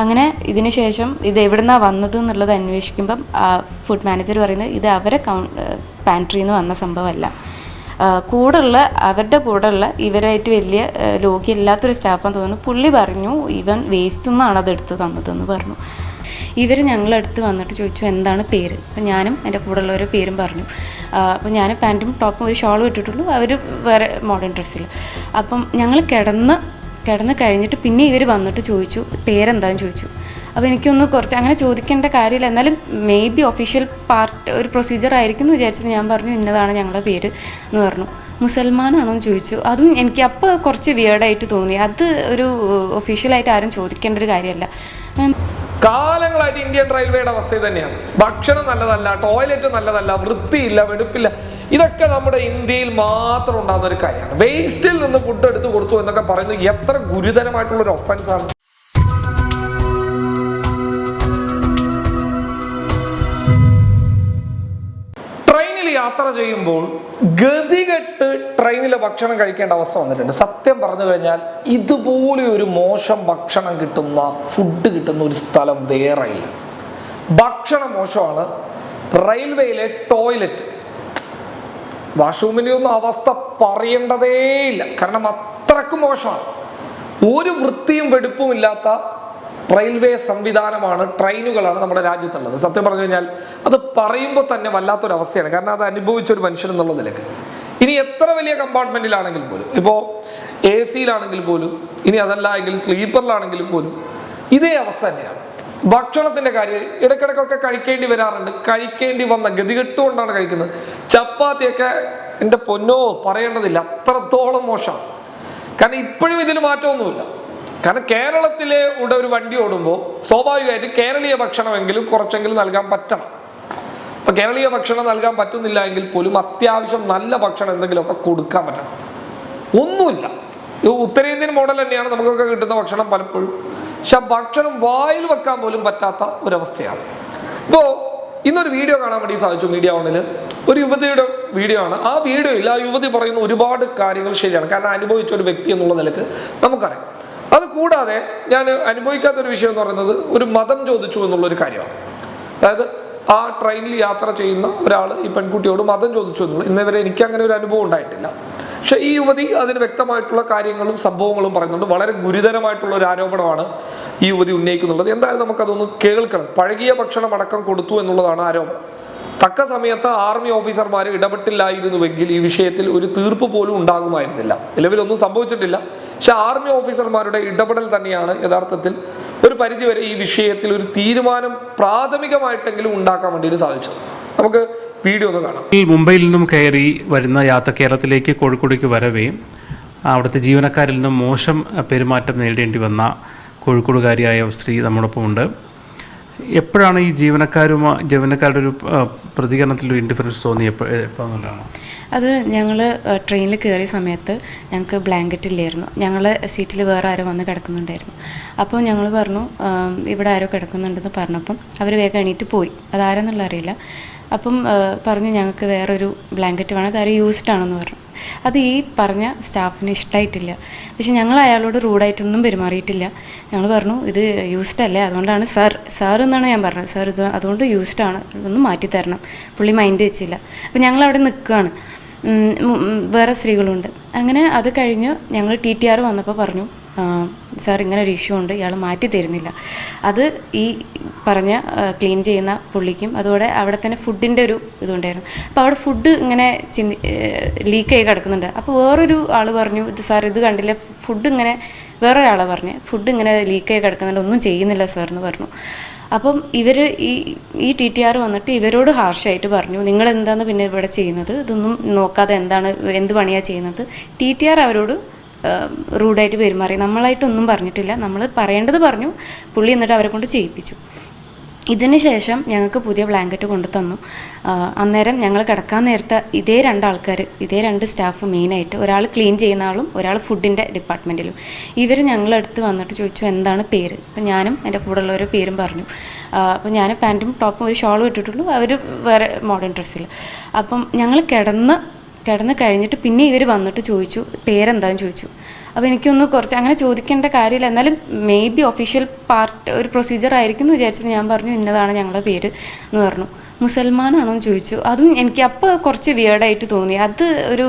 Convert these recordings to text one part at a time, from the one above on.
അങ്ങനെ ഇതിന് ശേഷം ഇത് എവിടുന്നാണ് വന്നത് എന്നുള്ളത് അന്വേഷിക്കുമ്പം ഫുഡ് മാനേജർ പറയുന്നത് ഇത് അവരെ കൗ പാൻട്രിയിൽ നിന്ന് വന്ന സംഭവമല്ല. കൂടുള്ള അവരുടെ കൂടെയുള്ള ഇവരായിട്ട് വലിയ ലോകിയല്ലാത്തൊരു സ്റ്റാഫാന്ന് തോന്നുന്നു. പുള്ളി പറഞ്ഞു ഇവൻ വേസ്റ്റ് നിന്നാണ് അത് എടുത്ത് തന്നതെന്ന് പറഞ്ഞു. ഇവർ ഞങ്ങളടുത്ത് വന്നിട്ട് ചോദിച്ചു എന്താണ് പേര്? അപ്പം ഞാനും എന്റെ കൂടെയുള്ളവരെ പേരും പറഞ്ഞു. അപ്പം ഞാൻ പാന്റും ടോപ്പും ഒരു ഷോളും ഇട്ടിട്ടുള്ളൂ. അവർ വേറെ മോഡേൺ ഡ്രസ്സിൽ അപ്പം ഞങ്ങൾ കിടന്ന് കിടന്ന് കഴിഞ്ഞിട്ട് പിന്നെ ഇവർ വന്നിട്ട് ചോദിച്ചു പേരെന്താന്ന് ചോദിച്ചു. അപ്പോൾ എനിക്കൊന്ന് കുറച്ച് അങ്ങനെ ചോദിക്കേണ്ട കാര്യമില്ല. എന്നാലും മേ ബി ഒഫീഷ്യൽ പാർട്ട് ഒരു പ്രൊസീജിയർ ആയിരിക്കും എന്ന് വിചാരിച്ചിട്ട് ഞാൻ പറഞ്ഞു ഇന്നതാണ് ഞങ്ങളുടെ പേര് എന്ന് പറഞ്ഞു. മുസൽമാനാണോ എന്ന് ചോദിച്ചു. അതും എനിക്ക് അപ്പോൾ കുറച്ച് വിയേർഡായിട്ട് തോന്നി. അത് ഒരു ഒഫീഷ്യലായിട്ട് ആരും ചോദിക്കേണ്ട ഒരു കാര്യമല്ല. കാലങ്ങളായിട്ട് ഇന്ത്യൻ റെയിൽവേയുടെ അവസ്ഥ തന്നെയാണ് ഭക്ഷണം നല്ലതല്ല ടോയ്ലറ്റ് നല്ലതല്ല വൃത്തിയില്ല വെടുപ്പില്ല. ഇതൊക്കെ നമ്മുടെ ഇന്ത്യയിൽ മാത്രം ഉണ്ടാകുന്ന ഒരു കാര്യമാണ്. വേസ്റ്റിൽ നിന്ന് ഫുഡ് എടുത്ത് കൊടുത്തു എന്നൊക്കെ പറയുന്നത് എത്ര ഗുരുതരമായിട്ടുള്ള ഒരു ഒഫൻസ് ആണ്. ട്രെയിനിൽ യാത്ര ചെയ്യുമ്പോൾ ഗതികെട്ട് ട്രെയിനിലെ ഭക്ഷണം കഴിക്കേണ്ട അവസ്ഥ വന്നിട്ടുണ്ട്. സത്യം പറഞ്ഞു കഴിഞ്ഞാൽ ഇതുപോലെ ഒരു മോശം ഭക്ഷണം കിട്ടുന്ന ഫുഡ് കിട്ടുന്ന ഒരു സ്ഥലം വേറെയില്ല ഭക്ഷണം മോശമാണ്. റെയിൽവേയിലെ ടോയ്ലറ്റ് വാഷ്റൂമിന്റെ ഒന്നും അവസ്ഥ പറയേണ്ടതേയില്ല കാരണം അത്രക്കും മോശമാണ്. ഒരു വൃത്തിയും വെടുപ്പും ഇല്ലാത്ത റെയിൽവേ സംവിധാനമാണ് ട്രെയിനുകളാണ് നമ്മുടെ രാജ്യത്തുള്ളത്. സത്യം പറഞ്ഞു കഴിഞ്ഞാൽ അത് പറയുമ്പോൾ തന്നെ വല്ലാത്തൊരവസ്ഥയാണ്. കാരണം അത് അനുഭവിച്ച ഒരു മനുഷ്യൻ എന്നുള്ള നിലയ്ക്ക്. ഇനി എത്ര വലിയ കമ്പാർട്ട്മെന്റിലാണെങ്കിൽ പോലും ഇപ്പോൾ എ സിയിലാണെങ്കിൽ പോലും ഇനി അതല്ല എങ്കിൽ സ്ലീപ്പറിലാണെങ്കിൽ പോലും ഇതേ അവസ്ഥ തന്നെയാണ്. ഭക്ഷണത്തിന്റെ കാര്യം ഇടയ്ക്കിടയ്ക്കൊക്കെ കഴിക്കേണ്ടി വരാറുണ്ട്. കഴിക്കേണ്ടി വന്ന ഗതികെട്ടുകൊണ്ടാണ് കഴിക്കുന്നത്. ചപ്പാത്തിയൊക്കെ എന്റെ പൊന്നോ പറയേണ്ടതില്ല. അത്രത്തോളം മോശമാണ് കാരണം ഇപ്പോഴും ഇതിൽ മാറ്റമൊന്നുമില്ല. കാരണം കേരളത്തിലെ ഇവിടെ ഒരു വണ്ടി ഓടുമ്പോൾ സ്വാഭാവികമായിട്ട് കേരളീയ ഭക്ഷണമെങ്കിലും കുറച്ചെങ്കിലും നൽകാൻ പറ്റണം. ഇപ്പം കേരളീയ ഭക്ഷണം നൽകാൻ പറ്റുന്നില്ല എങ്കിൽ പോലും അത്യാവശ്യം നല്ല ഭക്ഷണം എന്തെങ്കിലുമൊക്കെ കൊടുക്കാൻ പറ്റണം. ഒന്നുമില്ല. ഉത്തരേന്ത്യൻ മോഡൽ തന്നെയാണ് നമുക്കൊക്കെ കിട്ടുന്ന ഭക്ഷണം പലപ്പോഴും. പക്ഷെ ഭക്ഷണം വായിൽ വെക്കാൻ പോലും പറ്റാത്ത ഒരവസ്ഥയാണ്. ഇപ്പോൾ ഇന്നൊരു വീഡിയോ കാണാൻ വേണ്ടി സാധിച്ചു മീഡിയ ഓണിൽ ഒരു യുവതിയുടെ വീഡിയോ ആണ്. ആ വീഡിയോയിൽ ആ യുവതി പറയുന്ന ഒരുപാട് കാര്യങ്ങൾ ശരിയാണ്. കാരണം അനുഭവിച്ച ഒരു വ്യക്തി എന്നുള്ള നിലയ്ക്ക് നമുക്കറിയാം. അത് കൂടാതെ ഞാൻ അനുഭവിക്കാത്ത ഒരു വിഷയം എന്ന് പറയുന്നത് ഒരു മതം ചോദിച്ചു എന്നുള്ള ഒരു കാര്യമാണ്. അതായത് ആ ട്രെയിനിൽ യാത്ര ചെയ്യുന്ന ഒരാൾ ഈ പെൺകുട്ടിയോട് മതം ചോദിച്ചു എന്നുള്ളത്. ഇന്നേവരെ എനിക്ക് അങ്ങനെ ഒരു അനുഭവം ഉണ്ടായിട്ടില്ല. പക്ഷെ ഈ യുവതി അതിന് വ്യക്തമായിട്ടുള്ള കാര്യങ്ങളും സംഭവങ്ങളും പറയുന്നുണ്ട്. വളരെ ഗുരുതരമായിട്ടുള്ള ഒരു ആരോപണമാണ് ഈ യുവതി ഉന്നയിക്കുന്നുള്ളത്. എന്തായാലും നമുക്കതൊന്ന് കേൾക്കണം. പഴകിയ ഭക്ഷണം അടക്കം കൊടുത്തു എന്നുള്ളതാണ് ആരോപണം. തക്ക സമയത്ത് ആർമി ഓഫീസർമാർ ഇടപെട്ടില്ലായിരുന്നുവെങ്കിൽ ഈ വിഷയത്തിൽ ഒരു തീർപ്പ് പോലും ഉണ്ടാകുമായിരുന്നില്ല. നിലവിലൊന്നും സംഭവിച്ചിട്ടില്ല. പക്ഷെ ആർമി ഓഫീസർമാരുടെ ഇടപെടൽ തന്നെയാണ് യഥാർത്ഥത്തിൽ ഒരു പരിധിവരെ ഈ വിഷയത്തിൽ ഒരു തീരുമാനം പ്രാഥമികമായിട്ടെങ്കിലും ഉണ്ടാക്കാൻ വേണ്ടിയിട്ട് സാധിച്ചത്. നമുക്ക് വീഡിയോ ഒന്ന് കാണാം. ഈ മുംബൈയിൽ നിന്നും കയറി വരുന്ന യാത്ര കേരളത്തിലേക്ക് കോഴിക്കോടേക്ക് വരവേ അവിടുത്തെ ജീവനക്കാരിൽ നിന്നും മോശം പെരുമാറ്റം നേരിടേണ്ടി വന്ന കോഴിക്കോടുകാരിയായ സ്ത്രീ നമ്മളൊപ്പം ഉണ്ട് എപ്പോഴാണ് ഈ ജീവനക്കാരുമായി ജീവനക്കാരുടെ ഒരു പ്രതികരണത്തിൽ ഒരു ഇൻഡിഫറൻസ് തോന്നി അത് ഞങ്ങൾ ട്രെയിനിൽ കയറിയ സമയത്ത് ഞങ്ങൾക്ക് ബ്ലാങ്കറ്റ് ഇല്ലായിരുന്നു. ഞങ്ങൾ സീറ്റിൽ വേറെ ആരോ വന്ന് കിടക്കുന്നുണ്ടായിരുന്നു. അപ്പോൾ ഞങ്ങൾ പറഞ്ഞു ഇവിടെ ആരോ കിടക്കുന്നുണ്ടെന്ന് പറഞ്ഞപ്പം അവർ വേഗം എണീറ്റ് പോയി. അതാരെന്നുള്ള അറിയില്ല. അപ്പം പറഞ്ഞു ഞങ്ങൾക്ക് വേറൊരു ബ്ലാങ്കറ്റ് വേണം അത് യൂസ്ഡ് ആണെന്ന് പറഞ്ഞു. അത് ഈ പറഞ്ഞ സ്റ്റാഫിന് ഇഷ്ടമായിട്ടില്ല പക്ഷെ ഞങ്ങൾ അയാളോട് റൂഡായിട്ടൊന്നും പെരുമാറിയിട്ടില്ല. ഞങ്ങൾ പറഞ്ഞു ഇത് യൂസ്ഡ് അല്ലേ? അതുകൊണ്ടാണ് സാർ സാർ എന്നാണ് ഞാൻ പറഞ്ഞത്. സാർ ഇത് അതുകൊണ്ട് യൂസ്ഡ് ആണ്. ഒന്ന് മാറ്റിത്തരണം പുള്ളി മൈൻഡ് വെച്ചില്ല. അപ്പം ഞങ്ങൾ അവിടെ നിൽക്കുകയാണ്. വേറെ സ്ത്രീകളുണ്ട്. അങ്ങനെ അത് കഴിഞ്ഞ് ഞങ്ങൾ ടി ടി ആർ വന്നപ്പോൾ പറഞ്ഞു സാർ ഇങ്ങനെ ഒരു ഇഷ്യൂ ഉണ്ട് ഇയാൾ മാറ്റി തരുന്നില്ല. അത് ഈ പറഞ്ഞ ക്ലീൻ ചെയ്യുന്ന പുള്ളിക്കും അതുപോലെ അവിടെ തന്നെ ഫുഡിന്റെ ഒരു ഇതുണ്ടായിരുന്നു. അപ്പോൾ അവിടെ ഫുഡ് ഇങ്ങനെ ചിന്തി ലീക്ക് ആയി കിടക്കുന്നുണ്ട്. അപ്പോൾ വേറൊരു ആൾ പറഞ്ഞു ഇത് സാർ ഇത് കണ്ടില്ല ഫുഡ് ഇങ്ങനെ വേറൊരാളെ പറഞ്ഞു ഫുഡ് ഇങ്ങനെ ലീക്ക് ആയി കിടക്കുന്നുണ്ട് ഒന്നും ചെയ്യുന്നില്ല സാർ എന്ന് പറഞ്ഞു. അപ്പം ഇവർ ഈ ഈ ടി ടി ആർ വന്നിട്ട് ഇവരോട് ഹാർഷായിട്ട് പറഞ്ഞു നിങ്ങൾ എന്താണ് പിന്നെ ഇവിടെ ചെയ്യുന്നത്? ഇതൊന്നും നോക്കാതെ എന്താണ് എന്ത് പണിയാണ് ചെയ്യുന്നത്? ടി ടി ആർ അവരോട് റൂഡായിട്ട് പെരുമാറി. നമ്മളായിട്ടൊന്നും പറഞ്ഞിട്ടില്ല. നമ്മൾ പറയേണ്ടത് പറഞ്ഞു. പുള്ളി എന്നിട്ട് അവരെ കൊണ്ട് ചെയ്യിപ്പിച്ചു. ഇതിന് ശേഷം ഞങ്ങൾക്ക് പുതിയ ബ്ലാങ്കറ്റ് കൊണ്ടു തന്നു. അന്നേരം ഞങ്ങൾ കിടക്കാൻ നേരത്തെ ഇതേ രണ്ടാൾക്കാർ ഇതേ രണ്ട് സ്റ്റാഫ് മെയിനായിട്ട് ഒരാൾ ക്ലീൻ ചെയ്യുന്ന ആളും ഒരാൾ ഫുഡിന്റെ ഡിപ്പാർട്ട്മെന്റിലും ഇവർ ഞങ്ങളടുത്ത് വന്നിട്ട് ചോദിച്ചു എന്താണ് പേര്? അപ്പം ഞാനും എന്റെ കൂടെയുള്ളവരുടെ പേരും പറഞ്ഞു. അപ്പം ഞാൻ പാന്റും ടോപ്പും ഒരു ഷോളും ഇട്ടിട്ടുള്ളൂ. അവർ വേറെ മോഡേൺ ഡ്രസ്സിൽ അപ്പം ഞങ്ങൾ കിടന്ന് കിടന്ന് കഴിഞ്ഞിട്ട് പിന്നെ ഇവർ വന്നിട്ട് ചോദിച്ചു പേരെന്താന്ന് ചോദിച്ചു. അപ്പോൾ എനിക്കൊന്ന് കുറച്ച് അങ്ങനെ ചോദിക്കേണ്ട കാര്യമില്ല. എന്നാലും മേ ബി ഒഫീഷ്യൽ പാർട്ട് ഒരു പ്രൊസീജിയർ ആയിരിക്കും എന്ന് വിചാരിച്ചിട്ട് ഞാൻ പറഞ്ഞു ഇന്നതാണ് ഞങ്ങളുടെ പേര് എന്ന് പറഞ്ഞു. മുസൽമാനാണോ എന്ന് ചോദിച്ചു. അതും എനിക്ക് അപ്പോൾ കുറച്ച് വിയേർഡായിട്ട് തോന്നി. അത് ഒരു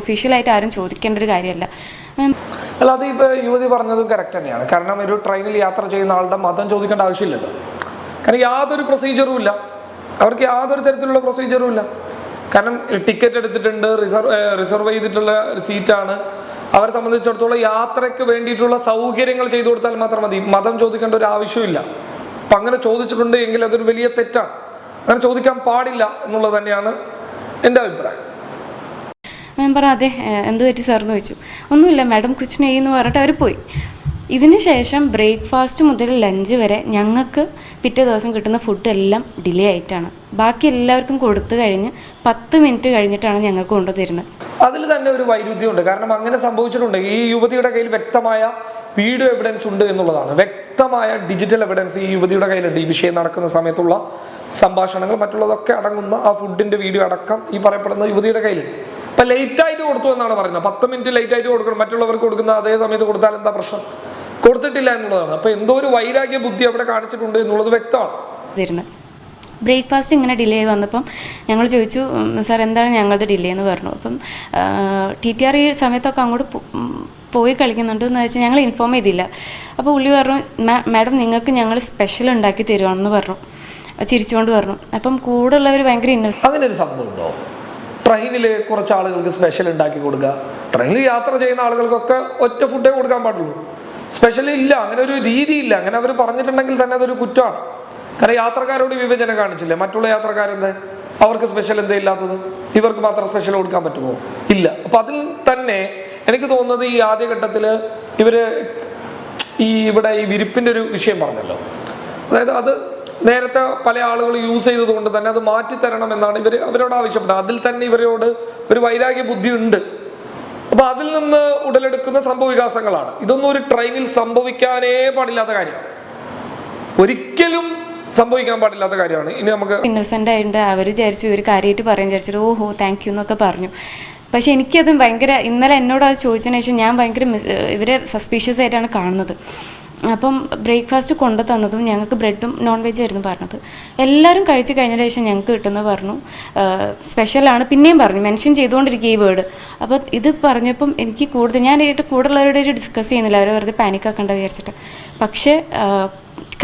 ഒഫീഷ്യലായിട്ട് ആരും ചോദിക്കേണ്ട ഒരു കാര്യമല്ല. അല്ല അത് ഇപ്പോൾ യുവതി പറഞ്ഞതും കറക്റ്റ് തന്നെയാണ്. കാരണം ഒരു ട്രെയിനിൽ യാത്ര ചെയ്യുന്ന ആളുടെ മതം ചോദിക്കേണ്ട ആവശ്യമില്ലല്ലോ. കാരണം യാതൊരു പ്രൊസീജിയറും ഇല്ല. അവർക്ക് യാതൊരു തരത്തിലുള്ള പ്രൊസീജിയറും ഇല്ല. കാരണം ടിക്കറ്റ് എടുത്തിട്ടുണ്ട് റിസർവ് റിസർവ് ചെയ്തിട്ടുള്ള സീറ്റാണ്. അവരെ സംബന്ധിച്ചിടത്തോളം യാത്രയ്ക്ക് വേണ്ടിയിട്ടുള്ള സൗകര്യങ്ങൾ ചെയ്തു കൊടുത്താൽ മാത്രം മതി. മതം ചോദിക്കേണ്ട ഒരു ആവശ്യമില്ല. അപ്പം അങ്ങനെ ചോദിച്ചിട്ടുണ്ട് എങ്കിൽ അതൊരു വലിയ തെറ്റാണ്. അങ്ങനെ ചോദിക്കാൻ പാടില്ല എന്നുള്ളത് തന്നെയാണ് എന്റെ അഭിപ്രായം. ഞാൻ പറ അതെ എന്ത് പറ്റി എന്ന് ചോദിച്ചു. ഒന്നുമില്ല മാഡം കുച്ച് എന്ന് പറഞ്ഞിട്ട് അവർ പോയി. ഇതിന് ശേഷം ബ്രേക്ക്ഫാസ്റ്റ് മുതൽ ലഞ്ച് വരെ ഞങ്ങൾക്ക് പിറ്റേ ദിവസം കിട്ടുന്ന ഫുഡ് എല്ലാം ഡിലേ ആയിട്ടാണ്. ബാക്കി എല്ലാവർക്കും കൊടുത്തു കഴിഞ്ഞ് പത്ത് മിനിറ്റ് കഴിഞ്ഞിട്ടാണ് ഞങ്ങൾക്ക് കൊണ്ടുതരുന്നത് അതിൽ തന്നെ ഒരു വൈരുദ്ധ്യമുണ്ട്. കാരണം അങ്ങനെ സംഭവിച്ചിട്ടുണ്ട്. ഈ യുവതിയുടെ കയ്യിൽ വ്യക്തമായ വീഡിയോ എവിഡൻസ് ഉണ്ട് എന്നുള്ളതാണ്. വ്യക്തമായ ഡിജിറ്റൽ എവിഡൻസ് ഈ യുവതിയുടെ കയ്യിലുണ്ട് ഈ വിഷയം നടക്കുന്ന സമയത്തുള്ള സംഭാഷണങ്ങൾ മറ്റുള്ളതൊക്കെ അടങ്ങുന്ന ആ ഫുഡിന്റെ വീഡിയോ അടക്കം ഈ പറയപ്പെടുന്ന യുവതിയുടെ കയ്യിലുണ്ട് അപ്പൊ ലേറ്റ് ആയിട്ട് കൊടുത്തു എന്നാണ് പറയുന്നത്. പത്ത് മിനിറ്റ് ലേറ്റ് ആയിട്ട് കൊടുക്കണം. മറ്റുള്ളവർക്ക് കൊടുക്കുന്ന അതേ സമയത്ത് കൊടുത്താൽ എന്താ പ്രശ്നം? കൊടുത്തിട്ടില്ല എന്നുള്ളതാണ്. അപ്പൊ എന്തോ ഒരു വൈരാഗ്യ ബുദ്ധി അവിടെ കാണിച്ചിട്ടുണ്ട് എന്നുള്ളത് വ്യക്തമാണ്. ബ്രേക്ക്ഫാസ്റ്റ് ഇങ്ങനെ ഡിലേ വന്നപ്പം ഞങ്ങൾ ചോദിച്ചു "ഉം, സാർ എന്താണ് ഞങ്ങളുടെ ഡിലേ എന്ന് പറഞ്ഞു. അപ്പം ടി ടി ആർ ഈ സമയത്തൊക്കെ അങ്ങോട്ട് പോയി കളിക്കുന്നുണ്ട് എന്ന് വെച്ചാൽ ഞങ്ങൾ ഇൻഫോം ചെയ്തില്ല. അപ്പോൾ ഉള്ളി പറഞ്ഞു മാഡം നിങ്ങൾക്ക് ഞങ്ങൾ സ്പെഷ്യൽ ഉണ്ടാക്കി തരുവാണെന്ന് പറഞ്ഞു. ചിരിച്ചുകൊണ്ട് പറഞ്ഞു. അപ്പം കൂടെ ഉള്ളവർ ഭയങ്കര അങ്ങനെ ഒരു സംഭവം ഉണ്ടോ ട്രെയിനിൽ കുറച്ച് ആളുകൾക്ക് സ്പെഷ്യൽ ഉണ്ടാക്കി കൊടുക്കുക. ട്രെയിനിൽ യാത്ര ചെയ്യുന്ന ആളുകൾക്കൊക്കെ ഒറ്റ ഫുഡേ കൊടുക്കാൻ പാടുള്ളൂ. സ്പെഷ്യൽ ഇല്ല അങ്ങനെ ഒരു രീതിയില്ല. അങ്ങനെ അവർ പറഞ്ഞിട്ടുണ്ടെങ്കിൽ തന്നെ അതൊരു കുറ്റമാണ്. കാരണം യാത്രക്കാരോട് വിവേചനം കാണിച്ചില്ലേ? മറ്റുള്ള യാത്രക്കാരെന്ത്? അവർക്ക് സ്പെഷ്യൽ എന്തേ ഇല്ലാത്തത്? ഇവർക്ക് മാത്രം സ്പെഷ്യൽ കൊടുക്കാൻ പറ്റുമോ? ഇല്ല. അപ്പൊ അതിൽ തന്നെ എനിക്ക് തോന്നുന്നത് ഈ ആദ്യഘട്ടത്തിൽ ഇവർ ഈ ഇവിടെ ഈ വിരിപ്പിന്റെ ഒരു വിഷയം പറഞ്ഞല്ലോ. അതായത് അത് നേരത്തെ പല ആളുകൾ യൂസ് ചെയ്തതുകൊണ്ട് തന്നെ അത് മാറ്റി തരണം എന്നാണ് ഇവർ അവരോട് ആവശ്യപ്പെട്ടത്. അതിൽ തന്നെ ഇവരോട് ഒരു വൈരാഗ്യ ബുദ്ധി ഉണ്ട്. അപ്പൊ അതിൽ നിന്ന് ഉടലെടുക്കുന്ന സംഭവ വികാസങ്ങളാണ്. ഇതൊന്നും ഒരു ട്രെയിനിൽ സംഭവിക്കാനേ പാടില്ലാത്ത കാര്യമാണ്. ഒരിക്കലും സംഭവിക്കാൻ പാടില്ലാത്ത കാര്യമാണ്. ഇനി നമുക്ക് ഇന്നസെന്റ് ആയതുകൊണ്ട് അവർ വിചാരിച്ചു ഒരു കാര്യമായിട്ട് പറയാൻ വിചാരിച്ചിട്ട് ഓഹോ താങ്ക് യു എന്നൊക്കെ പറഞ്ഞു. പക്ഷെ എനിക്കത് ഭയങ്കര ഇന്നലെ എന്നോട് അത് ചോദിച്ചതിന് ശേഷം ഞാൻ ഭയങ്കര ഇവരെ സസ്പീഷ്യസ് ആയിട്ടാണ് കാണുന്നത്. അപ്പം ബ്രേക്ക്ഫാസ്റ്റ് കൊണ്ടു തന്നതും ഞങ്ങൾക്ക് ബ്രെഡും നോൺ വെജ് ആയിരുന്നു പറഞ്ഞത്. എല്ലാവരും കഴിച്ച് കഴിഞ്ഞ ശേഷം ഞങ്ങൾക്ക് കിട്ടുന്നത് പറഞ്ഞു സ്പെഷ്യലാണ് പിന്നെയും പറഞ്ഞു മെൻഷൻ ചെയ്തുകൊണ്ടിരിക്കുക ഈ വേർഡ് അപ്പോൾ ഇത് പറഞ്ഞപ്പം എനിക്ക് കൂടുതൽ ഞാൻ ആയിട്ട് കൂടുതലുള്ളവരോട് ഡിസ്കസ് ചെയ്യുന്നില്ല. അവർ വെറുതെ പാനിക് ആക്കണ്ട വിചാരിച്ചിട്ട്. പക്ഷേ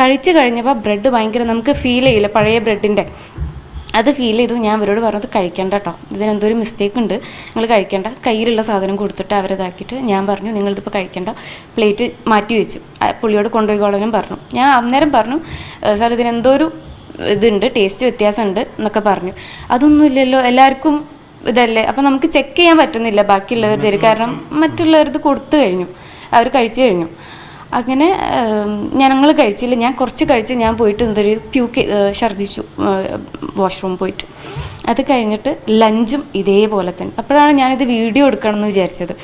കഴിച്ച് കഴിഞ്ഞപ്പോൾ ബ്രെഡ് ഭയങ്കര നമുക്ക് ഫീൽ ചെയ്യില്ല പഴയ ബ്രെഡിന്റെ അത് ഫീൽ ചെയ്തു. ഞാൻ അവരോട് പറഞ്ഞത് കഴിക്കണ്ട കേട്ടോ ഇതിനെന്തോ ഒരു മിസ്റ്റേക്ക് ഉണ്ട്. നിങ്ങൾ കഴിക്കണ്ട. കയ്യിലുള്ള സാധനം കൊടുത്തിട്ട് അവരതാക്കിയിട്ട് ഞാൻ പറഞ്ഞു നിങ്ങളിതിപ്പോൾ കഴിക്കണ്ട. പ്ലേറ്റ് മാറ്റി വെച്ചു. പുള്ളിയോട് കൊണ്ടുപോയിക്കോളാനും പറഞ്ഞു. ഞാൻ അന്നേരം പറഞ്ഞു സാർ ഇതിനെന്തോ ഒരു ഇതുണ്ട് ടേസ്റ്റ് വ്യത്യാസമുണ്ട് എന്നൊക്കെ പറഞ്ഞു. അതൊന്നും ഇല്ലല്ലോ. എല്ലാവർക്കും ഇതല്ലേ. അപ്പം നമുക്ക് ചെക്ക് ചെയ്യാൻ പറ്റുന്നില്ല. ബാക്കിയുള്ളവരുടെ കാരണം മറ്റുള്ളവരത് കൊടുത്തു കഴിഞ്ഞു. അവർ കഴിച്ചു കഴിഞ്ഞു. അങ്ങനെ ഞങ്ങൾ കഴിച്ചില്ല. ഞാൻ കുറച്ച് കഴിച്ച് ഞാൻ പോയിട്ട് എന്തൊരു പ്യൂക്ക് ഛർദ്ദിച്ചു. വാഷ്റൂം പോയിട്ട്. അത് കഴിഞ്ഞിട്ട് ലഞ്ചും ഇതേപോലെ തന്നെ. അപ്പോഴാണ് ഞാനിത് വീഡിയോ എടുക്കണം എന്ന് വിചാരിച്ചത്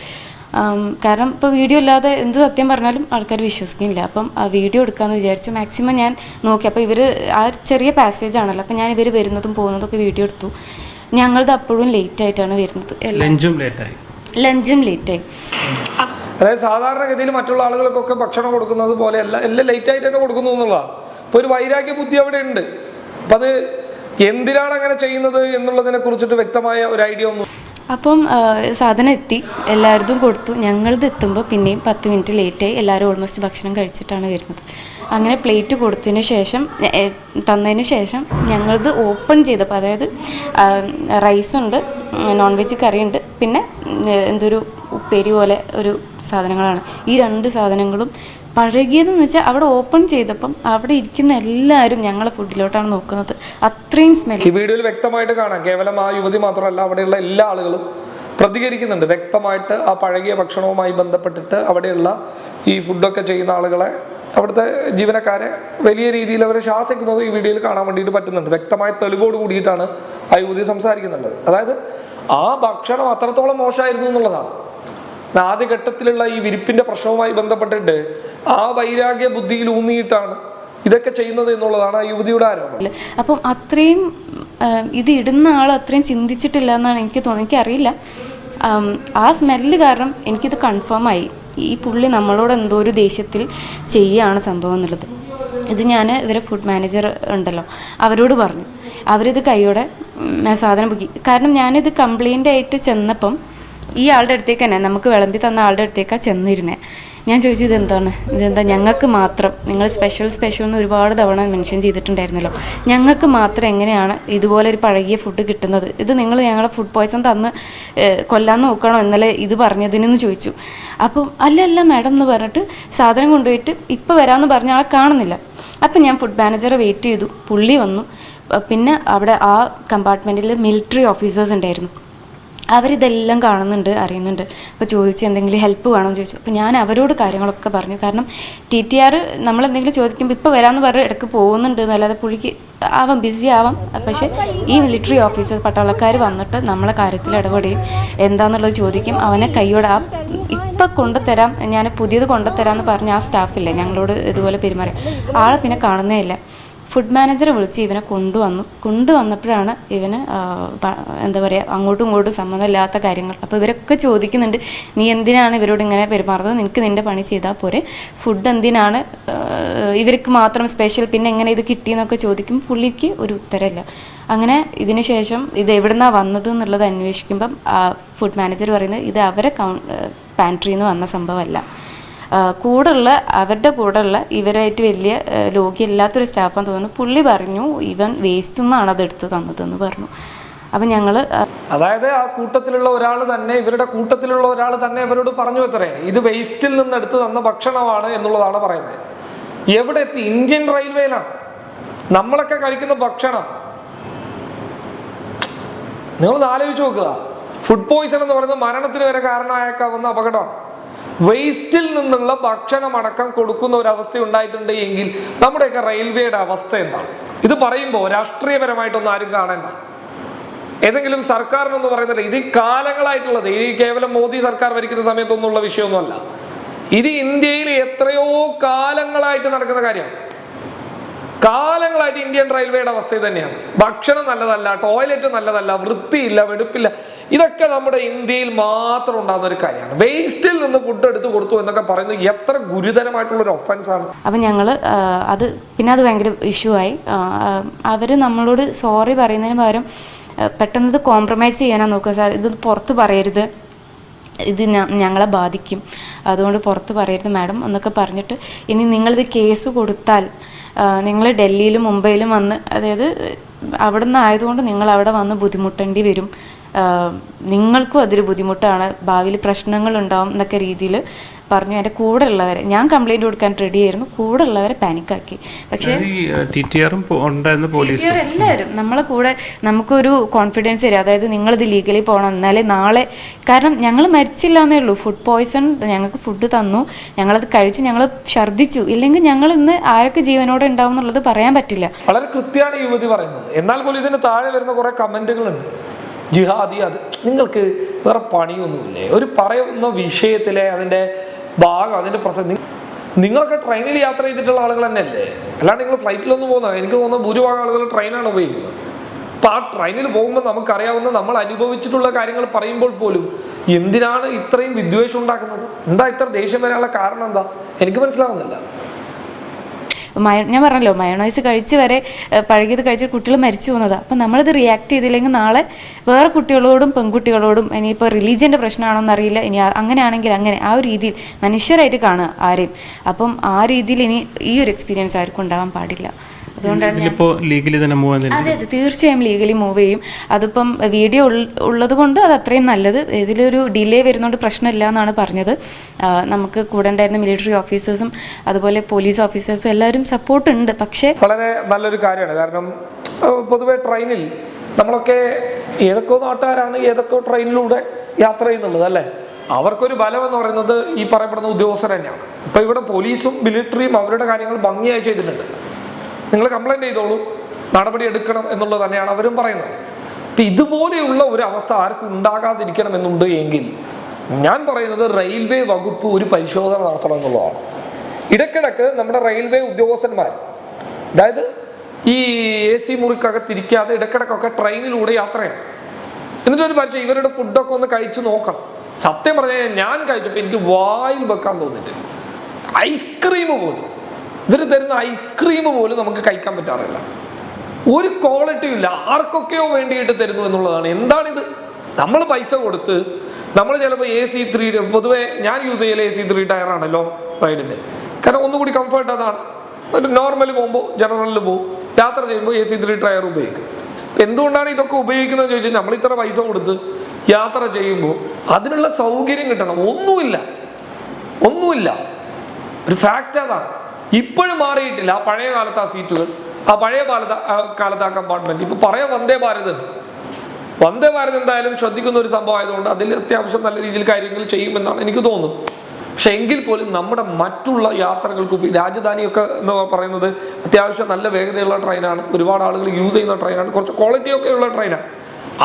കാരണം ഇപ്പോൾ വീഡിയോ ഇല്ലാതെ എന്ത് സത്യം പറഞ്ഞാലും ആൾക്കാർ വിശ്വസിക്കുന്നില്ല. അപ്പം ആ വീഡിയോ എടുക്കാമെന്ന് വിചാരിച്ചു മാക്സിമം ഞാൻ നോക്കി. അപ്പോൾ ഇവർ ആ ചെറിയ പാസേജ് ആണല്ലോ. അപ്പം ഞാൻ ഇവർ വരുന്നതും പോകുന്നതൊക്കെ വീഡിയോ എടുത്തു. ഞങ്ങളത് അപ്പോഴും ലേറ്റ് ആയിട്ടാണ് വരുന്നത്. ലഞ്ചും ലേറ്റായി ലഞ്ചും ലേറ്റായി അതായത് സാധാരണഗതിയിൽ മറ്റുള്ള ആളുകൾക്കൊക്കെ ഭക്ഷണം കൊടുക്കുന്നത് പോലെയല്ല എല്ലാം ലേറ്റ് ആയിട്ട് തന്നെ കൊടുക്കുന്നു എന്നുള്ളതാണ്. അപ്പോൾ ഒരു വൈരാഗ്യ ബുദ്ധി അവിടെ ഉണ്ട്. അപ്പം അത് എന്തിനാണ് അങ്ങനെ ചെയ്യുന്നത് എന്നുള്ളതിനെ കുറിച്ചിട്ട് വ്യക്തമായ ഒരു ഐഡിയ ഒന്നും അപ്പം സാധനം എത്തി. എല്ലാവരും കൊടുത്തു. ഞങ്ങളത് എത്തുമ്പോൾ പിന്നെയും പത്ത് മിനിറ്റ് ലേറ്റായി എല്ലാവരും ഓൾമോസ്റ്റ് ഭക്ഷണം കഴിച്ചിട്ടാണ് വരുന്നത്. അങ്ങനെ പ്ലേറ്റ് കൊടുത്തതിന് ശേഷം തന്നതിന് ശേഷം ഞങ്ങളത് ഓപ്പൺ ചെയ്തപ്പോൾ അതായത് റൈസുണ്ട് നോൺ വെജ് കറിയുണ്ട് പിന്നെ എന്തൊരു ഉപ്പേരി പോലെ ഒരു സാധനങ്ങളാണ്. ഈ രണ്ട് സാധനങ്ങളും പഴകിയതെന്ന് വെച്ചാൽ അവിടെ ഓപ്പൺ ചെയ്തപ്പം അവിടെ ഇരിക്കുന്ന എല്ലാവരും ഞങ്ങളെ ഫുഡിലോട്ടാണ് നോക്കുന്നത്. അത്രയും സ്മെൽ ഈ വീഡിയോയിൽ വ്യക്തമായിട്ട് കാണാം. കേവലം ആ യുവതി മാത്രമല്ല അവിടെയുള്ള എല്ലാ ആളുകളും പ്രതികരിക്കുന്നുണ്ട്. വ്യക്തമായിട്ട് ആ പഴകിയ ഭക്ഷണവുമായി ബന്ധപ്പെട്ടിട്ട് അവിടെയുള്ള ഈ ഫുഡൊക്കെ ചെയ്യുന്ന ആളുകളെ അവിടുത്തെ ജീവനക്കാരെ വലിയ രീതിയിൽ അവരെ ശാസിക്കുന്നത് ഈ വീഡിയോയിൽ കാണാൻ വേണ്ടിയിട്ട് പറ്റുന്നുണ്ട്. വ്യക്തമായ തെളിവോട് കൂടിയിട്ടാണ് ആ യുവതി സംസാരിക്കുന്നുണ്ട് അതായത് ആ ഭക്ഷണം അത്രത്തോളം മോശമായിരുന്നു എന്നുള്ളതാണ്. ആദ്യഘട്ടത്തിലുള്ള ഈ വിരിപ്പിന്റെ പ്രശ്നവുമായി ബന്ധപ്പെട്ടിട്ട് ആ വൈരാഗ്യ ബുദ്ധിയിൽ ഊന്നിയിട്ടാണ് ഇതൊക്കെ ചെയ്യുന്നത് എന്നുള്ളതാണ് ആ യുവതിയുടെ ആരോപണം. അപ്പം അത്രയും ഇത് ഇടുന്ന ആൾ അത്രയും ചിന്തിച്ചിട്ടില്ല എന്നാണ് എനിക്ക് തോന്നുന്നത്. എനിക്കറിയില്ല. ആ സ്മെല്ല് കാരണം എനിക്കിത് കൺഫേം ആയി. ഈ പുള്ളി നമ്മളോട് എന്തോ ഒരു ദേഷ്യത്തിൽ ചെയ്യുകയാണ് സംഭവം എന്നുള്ളത്. ഇത് ഞാൻ ഇവരെ ഫുഡ് മാനേജർ ഉണ്ടല്ലോ അവരോട് പറഞ്ഞു. അവരിത് കൈയോടെ സാധനം പൊക്കി. കാരണം ഞാനിത് കംപ്ലൈന്റ് ആയിട്ട് ചെന്നപ്പം ഈ ആളുടെ അടുത്തേക്ക് തന്നെ നമുക്ക് വിളമ്പി തന്ന ആളുടെ അടുത്തേക്കാണ് ചെന്നിരുന്നത് ഞാൻ ചോദിച്ചു ഇതെന്താണ്? ഇതെന്താ ഞങ്ങൾക്ക് മാത്രം? നിങ്ങൾ സ്പെഷ്യൽ സ്പെഷ്യൽ എന്ന് ഒരുപാട് തവണ മെൻഷൻ ചെയ്തിട്ടുണ്ടായിരുന്നല്ലോ. ഞങ്ങൾക്ക് മാത്രം എങ്ങനെയാണ് ഇതുപോലെ ഒരു പഴകിയ ഫുഡ് കിട്ടുന്നത്? ഇത് നിങ്ങൾ ഞങ്ങളെ ഫുഡ് പോയ്സൺ തന്ന് കൊല്ലാൻ നോക്കണോ ഇന്നലെ ഇത് പറഞ്ഞതിനെന്ന് ചോദിച്ചു. അപ്പം അല്ല അല്ല മാഡം എന്ന് പറഞ്ഞിട്ട് സാധനം കൊണ്ടുപോയിട്ട് ഇപ്പോൾ വരാമെന്ന് പറഞ്ഞ ആളെ കാണുന്നില്ല. അപ്പം ഞാൻ ഫുഡ് മാനേജറെ വെയിറ്റ് ചെയ്തു. പുള്ളി വന്നു. പിന്നെ അവിടെ ആ കമ്പാർട്ട്മെന്റിൽ മിലിറ്ററി ഓഫീസേഴ്സ് ഉണ്ടായിരുന്നു. അവരിതെല്ലാം കാണുന്നുണ്ട് അറിയുന്നുണ്ട്. അപ്പോൾ ചോദിച്ചു എന്തെങ്കിലും ഹെൽപ്പ് വേണമെന്ന് ചോദിച്ചു. അപ്പോൾ ഞാൻ അവരോട് കാര്യങ്ങളൊക്കെ പറഞ്ഞു. കാരണം ടി ടി ആർ നമ്മളെന്തെങ്കിലും ചോദിക്കുമ്പോൾ ഇപ്പോൾ വരാമെന്ന് പറഞ്ഞ് ഇടയ്ക്ക് പോകുന്നുണ്ട് എന്നല്ലാതെ പുള്ളിക്ക് ആവാം ബിസി ആവാം. പക്ഷേ ഈ മിലിറ്ററി ഓഫീസർ പട്ടാളക്കാർ വന്നിട്ട് നമ്മളെ കാര്യത്തിൽ ഇടപെടുകയും എന്താണെന്നുള്ളത് ചോദിക്കും. അവനെ കൈയോടെ ആ ഇപ്പം കൊണ്ടുതരാം ഞാൻ പുതിയത് കൊണ്ടുതരാമെന്ന് പറഞ്ഞ ആ സ്റ്റാഫില്ലേ ഞങ്ങളോട് ഇതുപോലെ പെരുമാറി. ആളെ പിന്നെ കാണുന്നേ ഇല്ല. ഫുഡ് മാനേജറെ വിളിച്ച് ഇവനെ കൊണ്ടുവന്നു. കൊണ്ടുവന്നപ്പോഴാണ് ഇവന് എന്താ പറയുക അങ്ങോട്ടും ഇങ്ങോട്ടും സമ്മതമില്ലാത്ത കാര്യങ്ങൾ. അപ്പോൾ ഇവരൊക്കെ ചോദിക്കുന്നുണ്ട് നീ എന്തിനാണ് ഇവരോട് ഇങ്ങനെ പെരുമാറുന്നത്? നിനക്ക് നിന്റെ പണി ചെയ്താൽ പോരെ. ഫുഡ് എന്തിനാണ് ഇവർക്ക് മാത്രം സ്പെഷ്യൽ പിന്നെ എങ്ങനെ ഇത് കിട്ടിയെന്നൊക്കെ ചോദിക്കും. പുള്ളിക്ക് ഒരു ഉത്തരമില്ല. അങ്ങനെ ഇതിന് ശേഷം ഇത് എവിടുന്നാണ് വന്നത് എന്നുള്ളത് അന്വേഷിക്കുമ്പം ഫുഡ് മാനേജർ പറയുന്നത് ഇത് അവരെ കൗ പാൻട്രിയിൽ നിന്ന് വന്ന സംഭവമല്ല. കൂടുള്ള അവരുടെ കൂടെയുള്ള ഇവരായിട്ട് വലിയ ലോകിയല്ലാത്തൊരു സ്റ്റാഫാന്ന് തോന്നുന്നു. പുള്ളി പറഞ്ഞു ഇവൻ വേസ്റ്റ് നിന്നാണ് അത് എടുത്ത് തന്നതെന്ന് പറഞ്ഞു. അപ്പം ഞങ്ങൾ അതായത് ആ കൂട്ടത്തിലുള്ള ഒരാൾ തന്നെ ഇവരുടെ കൂട്ടത്തിലുള്ള ഒരാൾ തന്നെ അവരോട് പറഞ്ഞു എത്രേ ഇത് വേസ്റ്റിൽ നിന്ന് എടുത്തു തന്ന ഭക്ഷണമാണ് എന്നുള്ളതാണ് പറയുന്നത്. എവിടെ എത്തി? ഇന്ത്യൻ റെയിൽവേയിലാണ്. നമ്മളൊക്കെ കഴിക്കുന്ന ഭക്ഷണം. നിങ്ങൾ ആലോചിച്ച് നോക്കുക. ഫുഡ് പോയിസൺ എന്ന് പറയുന്നത് മരണത്തിന് വരെ കാരണമായേക്കാവുന്ന അപകടമാണ്. വേസ്റ്റിൽ നിന്നുള്ള ഭക്ഷണം അടക്കം കൊടുക്കുന്ന ഒരു അവസ്ഥ ഉണ്ടായിട്ടുണ്ട് എങ്കിൽ നമ്മുടെയൊക്കെ റെയിൽവേയുടെ അവസ്ഥ എന്താണ്? ഇത് പറയുമ്പോൾ രാഷ്ട്രീയപരമായിട്ടൊന്നും ആരും കാണേണ്ട. ഏതെങ്കിലും സർക്കാരിനൊന്നും പറയുന്നില്ല. ഇത് ഈ കാലങ്ങളായിട്ടുള്ളത്. ഈ കേവലം മോദി സർക്കാർ ഭരിക്കുന്ന സമയത്തൊന്നുള്ള വിഷയമൊന്നുമല്ല. ഇത് ഇന്ത്യയിൽ എത്രയോ കാലങ്ങളായിട്ട് നടക്കുന്ന കാര്യമാണ്. കാലങ്ങളായിട്ട് ഇന്ത്യൻ റെയിൽവേയുടെ അവസ്ഥ തന്നെയാണ്. ഭക്ഷണം നല്ലതല്ല ടോയ്ലറ്റ് നല്ലതല്ല വൃത്തിയില്ല വെടുപ്പില്ല. ഇതൊക്കെ നമ്മുടെ ഇന്ത്യയിൽ മാത്രം ഉണ്ടാകുന്ന ഒരു കാര്യമാണ്. വേസ്റ്റിൽ നിന്ന് ഫുഡ് എടുത്ത് കൊടുത്തു എന്നൊക്കെ പറയുന്നത് എത്ര ഗുരുതരമായിട്ടുള്ള ഒരു ഒഫൻസ് ആണ്. അപ്പം ഞങ്ങൾ അത് പിന്നെ അത് ഭയങ്കര ഇഷ്യൂ ആയി. അവർ നമ്മളോട് സോറി പറയുന്നതിന് പകരം പെട്ടെന്ന് ഇത് കോംപ്രമൈസ് ചെയ്യാനാണ് നോക്കുക. സാർ ഇത് പുറത്ത് പറയരുത്. ഇത് ഞങ്ങളെ ബാധിക്കും. അതുകൊണ്ട് പുറത്ത് പറയരുത് മാഡം എന്നൊക്കെ പറഞ്ഞിട്ട് ഇനി നിങ്ങളിത് കേസ് കൊടുത്താൽ നിങ്ങൾ ഡൽഹിയിലും മുംബൈയിലും വന്ന് അതായത് അവിടെ നിന്ന് ആയതുകൊണ്ട് നിങ്ങൾ അവിടെ വന്ന് ബുദ്ധിമുട്ടേണ്ടി വരും. നിങ്ങൾക്കും അതൊരു ബുദ്ധിമുട്ടാണ്. ഭാവിയിൽ പ്രശ്നങ്ങൾ ഉണ്ടാവും എന്നൊക്കെ രീതിയിൽ പറഞ്ഞു എന്റെ കൂടെ ഉള്ളവരെ ഞാൻ കംപ്ലൈന്റ് കൊടുക്കാൻ റെഡി ആയിരുന്നു. കൂടെ ഉള്ളവരെ പാനിക്കാക്കി പക്ഷേ എല്ലാവരും നമ്മളെ കൂടെ നമുക്കൊരു കോൺഫിഡൻസ് തരും. അതായത് നിങ്ങളിത് ലീഗലി പോകണം എന്നാലേ നാളെ കാരണം ഞങ്ങൾ മരിച്ചില്ല എന്നേ ഉള്ളൂ. ഫുഡ് പോയ്സൺ ഞങ്ങൾക്ക് ഫുഡ് തന്നു. ഞങ്ങളത് കഴിച്ചു. ഞങ്ങൾ ഛർദ്ദിച്ചു. ഇല്ലെങ്കിൽ ഞങ്ങൾ ഇന്ന് ആരൊക്കെ ജീവനോടെ ഉണ്ടാവും എന്നുള്ളത് പറയാൻ പറ്റില്ല. വളരെ കൃത്യമാണ് യുവതി പറയുന്നത്. എന്നാൽ പോലും ഇതിന് താഴെ വരുന്ന കുറെ കമന്റുകളുണ്ട്. ജിഹാദി അത്. നിങ്ങൾക്ക് വേറെ പണിയൊന്നുമില്ലേ? ഒരു പറയുന്ന വിഷയത്തിലെ അതിന്റെ ഭാഗം അതിന്റെ പ്രസക്തി നിങ്ങളൊക്കെ ട്രെയിനിൽ യാത്ര ചെയ്തിട്ടുള്ള ആളുകൾ തന്നെയല്ലേ? അല്ലാണ്ട് നിങ്ങൾ ഫ്ലൈറ്റിലൊന്നും പോകുന്ന? എനിക്ക് തോന്നുന്ന ഭൂരിഭാഗം ആളുകൾ ട്രെയിനാണ് ഉപയോഗിക്കുന്നത്. അപ്പൊ ആ ട്രെയിനിൽ പോകുമ്പോൾ നമുക്കറിയാവുന്ന നമ്മൾ അനുഭവിച്ചിട്ടുള്ള കാര്യങ്ങൾ പറയുമ്പോൾ പോലും എന്തിനാണ് ഇത്രയും വിദ്വേഷം ഉണ്ടാക്കുന്നത്? എന്താ ഇത്ര ദേഷ്യം വരാനുള്ള കാരണം എന്താ? എനിക്ക് മനസ്സിലാവുന്നില്ല. മയ ഞാൻ പറഞ്ഞല്ലോ മയോണൈസ് കഴിച്ച് വരെ പഴകിയത് കഴിച്ച് കുട്ടികൾ മരിച്ചു പോകുന്നതാണ് അപ്പം നമ്മളിത് റിയാക്ട് ചെയ്തില്ലെങ്കിൽ നാളെ വേറെ കുട്ടികളോടും പെൺകുട്ടികളോടും ഇനിയിപ്പോൾ റിലീജിയന്റെ പ്രശ്നമാണോ എന്നറിയില്ല ഇനി അങ്ങനെയാണെങ്കിൽ അങ്ങനെ ആ ഒരു രീതിയിൽ മനുഷ്യരായിട്ട് കാണുക ആരെയും. അപ്പം ആ രീതിയിൽ ഇനി ഈ ഒരു എക്സ്പീരിയൻസ് ആർക്കും ഉണ്ടാവാൻ പാടില്ല. അതുകൊണ്ടാണ് ഇതിലിപ്പോ ലീഗലി തന്നെ മൂവ് ചെയ്യുന്നില്ല അതെ അതെ തീർച്ചയായും ലീഗലി മൂവ് ചെയ്യും. അതിപ്പം വീഡിയോ ഉള്ളത് കൊണ്ട് അത് അത്രയും നല്ലത്. ഇതിലൊരു ഡിലേ വരുന്നതുകൊണ്ട് പ്രശ്നമില്ല എന്നാണ് പറഞ്ഞത്. നമുക്ക് കൂടെ ഉണ്ടായിരുന്ന മിലിറ്ററി ഓഫീസേഴ്സും അതുപോലെ പോലീസ് ഓഫീസേഴ്സും എല്ലാവരും സപ്പോർട്ട് ഉണ്ട്. പക്ഷേ വളരെ നല്ലൊരു കാര്യമാണ്. കാരണം പൊതുവെ ട്രെയിനിൽ നമ്മളൊക്കെ ഏതൊക്കെ നാട്ടുകാരാണ് ഏതൊക്കെ ട്രെയിനിലൂടെ യാത്ര ചെയ്യുന്നുള്ളത് അല്ലേ? അവർക്കൊരു ബലം എന്ന് പറയുന്നത് ഈ പറയപ്പെടുന്ന ഉദ്യോഗസ്ഥർ തന്നെയാണ്. ഇപ്പൊ ഇവിടെ പോലീസും മിലിറ്ററിയും അവരുടെ കാര്യങ്ങൾ ഭംഗിയായി ചെയ്തിട്ടുണ്ട്. നിങ്ങൾ കംപ്ലൈന്റ് ചെയ്തോളൂ. നടപടി എടുക്കണം എന്നുള്ളത് തന്നെയാണ് അവരും പറയുന്നത്. അപ്പം ഇതുപോലെയുള്ള ഒരു അവസ്ഥ ആർക്കും ഉണ്ടാകാതിരിക്കണം എന്നുണ്ട് എങ്കിൽ ഞാൻ പറയുന്നത് റെയിൽവേ വകുപ്പ് ഒരു പരിശോധന നടത്തണം എന്നുള്ളതാണ്. ഇടയ്ക്കിടയ്ക്ക് നമ്മുടെ റെയിൽവേ ഉദ്യോഗസ്ഥന്മാർ അതായത് ഈ എ സി മുറിക്കകത്തിരിക്കാതെ ഇടയ്ക്കിടയ്ക്കൊക്കെ ട്രെയിനിലൂടെ യാത്രയാണ്. എന്നിട്ട് ഒരു പക്ഷേ ഇവരുടെ ഫുഡൊക്കെ ഒന്ന് കഴിച്ചു നോക്കണം. സത്യം പറഞ്ഞാൽ ഞാൻ കഴിച്ചപ്പോൾ എനിക്ക് വായിൽ വെക്കാൻ തോന്നിട്ട് ഐസ്ക്രീം പോലും. ഇവർ തരുന്ന ഐസ്ക്രീം പോലും നമുക്ക് കഴിക്കാൻ പറ്റാറില്ല. ഒരു ക്വാളിറ്റിയും ഇല്ല. ആർക്കൊക്കെയോ വേണ്ടിയിട്ട് തരുന്നു എന്നുള്ളതാണ്. എന്താണിത്? നമ്മൾ പൈസ കൊടുത്ത് നമ്മൾ ചിലപ്പോൾ എ സി ത്രീ പൊതുവെ ഞാൻ യൂസ് ചെയ്യൽ എ സി ത്രീ ടയറാണല്ലോ റൈഡിന് കാരണം ഒന്നുകൂടി കംഫർട്ട് അതാണ്. ഒരു നോർമൽ പോകുമ്പോൾ ജനറലിൽ പോകും യാത്ര ചെയ്യുമ്പോൾ എ സി ത്രീ ടയർ ഉപയോഗിക്കും. എന്തുകൊണ്ടാണ് ഇതൊക്കെ ഉപയോഗിക്കുന്നത് ചോദിച്ചാൽ നമ്മൾ ഇത്ര പൈസ കൊടുത്ത് യാത്ര ചെയ്യുമ്പോൾ അതിനുള്ള സൗകര്യം കിട്ടണം. ഒന്നുമില്ല. ഒന്നുമില്ല. ഒരു ഫാക്റ്റ് അതാണ്. ഇപ്പോഴും മാറിയിട്ടില്ല. ആ പഴയ കാലത്ത് ആ സീറ്റുകൾ ആ പഴയ കാലത്ത് കാലത്ത് ആ കമ്പാർട്ട്മെന്റ് ഇപ്പൊ പറയാം വന്ദേ ഭാരത്. വന്ദേ ഭാരത് എന്തായാലും ശ്രദ്ധിക്കുന്ന ഒരു സംഭവം ആയതുകൊണ്ട് അതിൽ അത്യാവശ്യം നല്ല രീതിയിൽ കാര്യങ്ങൾ ചെയ്യുമെന്നാണ് എനിക്ക് തോന്നുന്നത്. പക്ഷെ എങ്കിൽ പോലും നമ്മുടെ മറ്റുള്ള യാത്രകൾക്ക് രാജധാനിയൊക്കെ എന്ന് പറയുന്നത് അത്യാവശ്യം നല്ല വേഗതയുള്ള ട്രെയിനാണ്. ഒരുപാട് ആളുകൾ യൂസ് ചെയ്യുന്ന ട്രെയിനാണ്. കുറച്ച് ക്വാളിറ്റി ഒക്കെ ഉള്ള ട്രെയിനാണ്.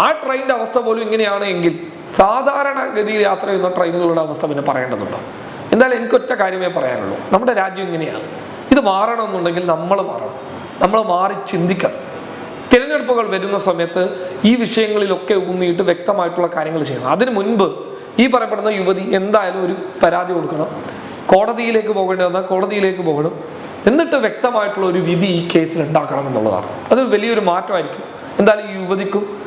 ആ ട്രെയിനിന്റെ അവസ്ഥ പോലും ഇങ്ങനെയാണ് എങ്കിൽ സാധാരണ ഗതിയിൽ യാത്ര ചെയ്യുന്ന ട്രെയിനുകളുടെ അവസ്ഥ പിന്നെ പറയേണ്ടതുണ്ടോ? എന്തായാലും എനിക്കൊറ്റ കാര്യമേ പറയാനുള്ളൂ. നമ്മുടെ രാജ്യം ഇങ്ങനെയാണ്. ഇത് മാറണമെന്നുണ്ടെങ്കിൽ നമ്മൾ മാറണം. നമ്മൾ മാറി ചിന്തിക്കണം. തിരഞ്ഞെടുപ്പുകൾ വരുന്ന സമയത്ത് ഈ വിഷയങ്ങളിലൊക്കെ ഊന്നിയിട്ട് വ്യക്തമായിട്ടുള്ള കാര്യങ്ങൾ ചെയ്യണം. അതിനു മുൻപ് ഈ പറയപ്പെടുന്ന യുവതി എന്തായാലും ഒരു പരാതി കൊടുക്കണം. കോടതിയിലേക്ക് പോകേണ്ടി വന്നാൽ കോടതിയിലേക്ക് പോകണം. എന്നിട്ട് വ്യക്തമായിട്ടുള്ള ഒരു വിധി ഈ കേസിൽ ഉണ്ടാക്കണം എന്നുള്ളതാണ്. അതൊരു വലിയൊരു മാറ്റമായിരിക്കും. എന്തായാലും ഈ യുവതിക്കും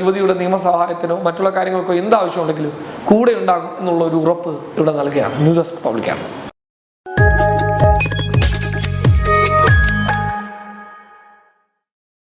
യുവതിയുടെ നിയമസഹായത്തിനോ മറ്റുള്ള കാര്യങ്ങൾക്കോ എന്താവശ്യമുണ്ടെങ്കിലും കൂടെ ഉണ്ടാകും എന്നുള്ള ഒരു ഉറപ്പ് ഇവിടെ നൽകുകയാണ്. News desk പബ്ലിക്കാണ്